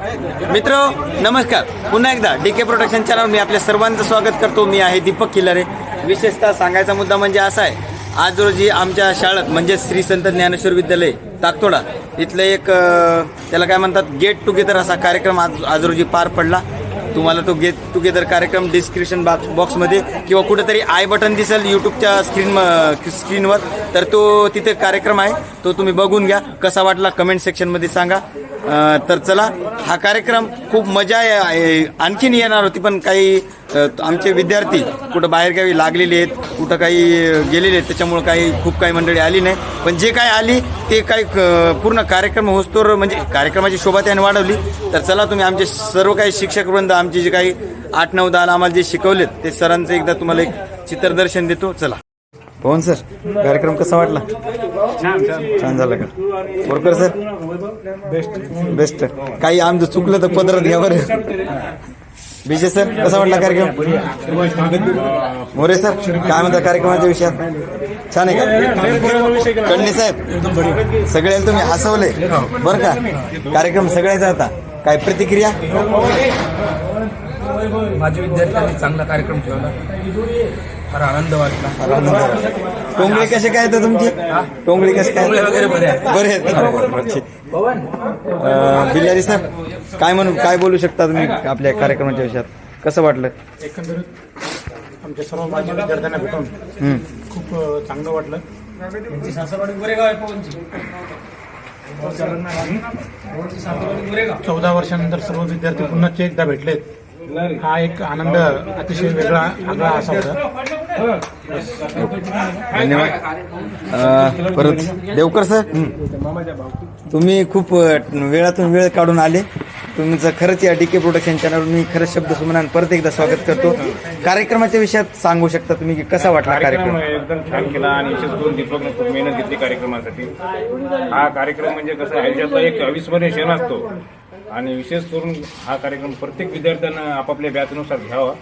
मित्र नमस्कार. पुन्हा एकदा डी के प्रोडक्शन चॅनल मी आपल्या सर्वांचं स्वागत करतो. मी आहे दीपक किल्लरे विशेषतः सांगायचा मुद्दा म्हणजे असा आहे आज रोजी आमच्या शाळेत म्हणजे श्री संत ज्ञानेश्वर विद्यालय ताकतोडा इथलं एक त्याला काय म्हणतात गेट टुगेदर असा कार्यक्रम आज आज रोजी पार पडला. तुम्हाला तो गेट टुगेदर कार्यक्रम डिस्क्रिप्शन बॉक्स बॉक्समध्ये किंवा कुठेतरी आय बटन दिसेल यूट्यूबच्या स्क्रीन स्क्रीनवर तर तो तिथे कार्यक्रम आहे. तो तुम्ही बघून घ्या. कसा वाटला कमेंट सेक्शनमध्ये सांगा. तर चला हा कार्यक्रम खूप मजा आहे आणखीन येणार होती पण काही आमचे विद्यार्थी कुठं बाहेरगावी लागलेले आहेत कुठं काही गेलेले आहेत त्याच्यामुळं काही खूप काही मंडळी आली नाही. पण जे काय आली ते काही पूर्ण कार्यक्रम होस्तोर म्हणजे कार्यक्रमाची शोभा त्याने वाढवली. तर चला तुम्ही आमचे सर्व काही शिक्षक वृंद आमचे जे काही आठ नऊ दहा आम्हाला जे शिकवलेत ते सरांचं एकदा तुम्हाला एक चित्रदर्शन देतो. चला. पवन सर कार्यक्रम कसा वाटला? छान झाला का? बोरकर सर? बेस्ट बेस्ट काही आमचं चुकलं तर पदरात घ्या बरं. विजय सर कसा वाटला कार्यक्रम? मोरे सर काय म्हणता कार्यक्रमाच्या विषयात? छान आहे का? कण्णे साहेब सगळे तुम्ही हसवले. बरं का? कार्यक्रम सगळ्याचा होता काय प्रतिक्रिया? माझ्या विद्यार्थ्यांनी चांगला कार्यक्रम ठेवला फार आनंद वाटला. टोंगळे कसे काय तर तुमचे? टोंगळे कसे काय वगैरे बरे आहेत. बरे आहेत. ठीक. अं, बिल्लारी सर काय म्हणून काय बोलू शकता तुम्ही आपल्या कार्यक्रमाच्या विषयात? कसं वाटलं? एकंदरीत आमच्या सर्व माजी विद्यार्थ्यांना भेटून. खूप अ, चांगलं वाटलं. चौदा वर्षानंतर सर्व विद्यार्थी पुन्हा एकदा भेटलेत. हा एक आनंद अतिशय वेगळा आगळा असा होता. धन्यवाद. परत देवकर सर? तुम्ही खूप वेळातून वेळ काढून आले. तुमचं खरंच या डी के प्रोडक्शन चॅनलवर मी खरंच शब्द सुमनान परत एकदा स्वागत करतो. कार्यक्रमाच्या विषयात सांगू शकता तुम्ही की कसा वाटला कार्यक्रम? एकदम छान केला आणि विशेष करून दीपकनं खूप मेहनत घेतली कार्यक्रमासाठी. हा कार्यक्रम म्हणजे कसं आयुष्यातला एक अविस्मरणीय क्षण असतो. आणि विशेष करून हा कार्यक्रम प्रत्येक विद्यार्थ्यांना आपापल्या बॅचनुसार घ्यावा.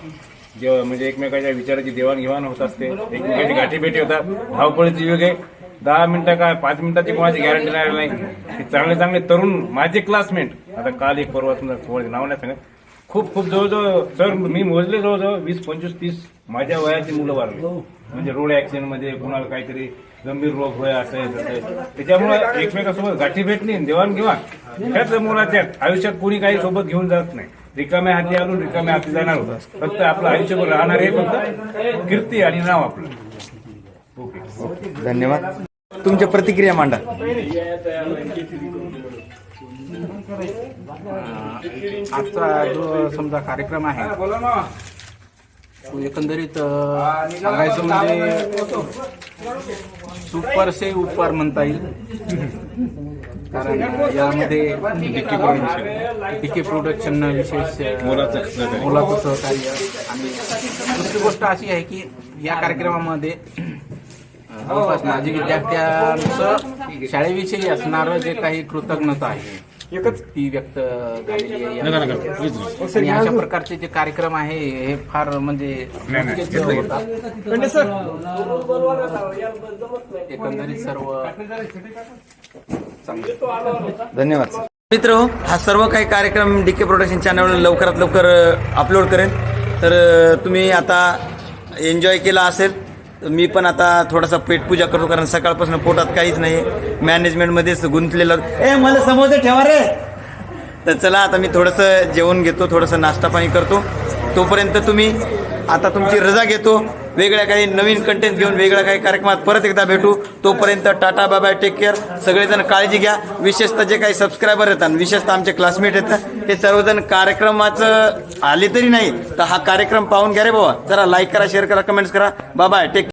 जेव्हा म्हणजे एकमेकाच्या विचाराची देवाणघेवाण होत असते. एकमेकाची गाठीभेटी होतात. धावपळीचे युग आहे. दहा मिनिटं काय पाच मिनिटाची कोणाची गॅरंटी राहिली नाही. चांगले चांगले तरुण माझे क्लासमेट आता काल एक परवा समजा कोणाचे नाव नाही सांगत. खूप खूप जवळजवळ सर मी मोजले जवळजवळ वीस पंचवीस तीस. माझ्या वयाची मुलं वारली म्हणजे रोड ऍक्सिडेंटमध्ये कुणाला काहीतरी गंभीर रोग होय असं आहे. त्याच्यामुळे एकमेकासोबत गाठी भेटली देवाणघेवाण. त्याच मुलाच्या आयुष्यात कोणी काही सोबत घेऊन जात नाही. रिकाम्या हाती आलो रिकाम्या हाती जाणार होतं. फक्त आपलं आयुष्यभर राहणार हे फक्त कीर्ती आणि नाव आपलं. ओके. धन्यवाद. तुमच्या प्रतिक्रिया मांडा. आजचा जो समजा कार्यक्रम आहे एकंदरीत सांगायचं म्हणजे सुपर से उपर म्हणता येईल. कारण यामध्ये डीके प्रोडक्शन डीके प्रोडक्शन विशेष मोलाचं सहकार्य. मोलाचं सहकार्य. आणि दुसरी गोष्ट अशी आहे की या कार्यक्रमामध्ये जवळपास माजी विद्यार्थ्यांचं शाळेविषयी असणारं जे काही कृतज्ञता आहे एकच ती व्यक्त झालेली आहे यामध्ये. आणि अशा प्रकारचे जे कार्यक्रम आहे हे फार म्हणजे होतात. एकंदरीत सर्व चांगलं धन्यवाद सर. मित्र हा सर्व काही कार्यक्रम डी के प्रोडक्शन चॅनलवर लवकरात लवकर अपलोड करेन तर अ, तुम्ही आता एन्जॉय केला असेल मी पण आता थोडासा पेटपूजा करतो कारण सकाळपासून पोटात काहीच नाही. मॅनेजमेंटमध्येच गुंतलेलं. ए मला समोसे ठेवा रे. तर चला आता मी थोडंसं जेवण घेतो थोडंसं नाश्ता पाणी करतो. तोपर्यंत तुम्ही आता तुमची रजा घेतो. वेगळ्या काही नवीन कंटेंट घेऊन वेगळ्या काही कार्यक्रमात परत एकदा भेटू. तोपर्यंत टाटा बाय टेक केअर सगळेजण काळजी घ्या. विशेषतः जे काही सबस्क्रायबर येतात विशेषतः आमचे क्लासमेट येतात ते सर्वजण कार्यक्रमाचं आले तरी नाही. तर हा कार्यक्रम पाहून घ्या रे बाबा. जरा लाईक करा शेअर करा कमेंट्स करा. Bye take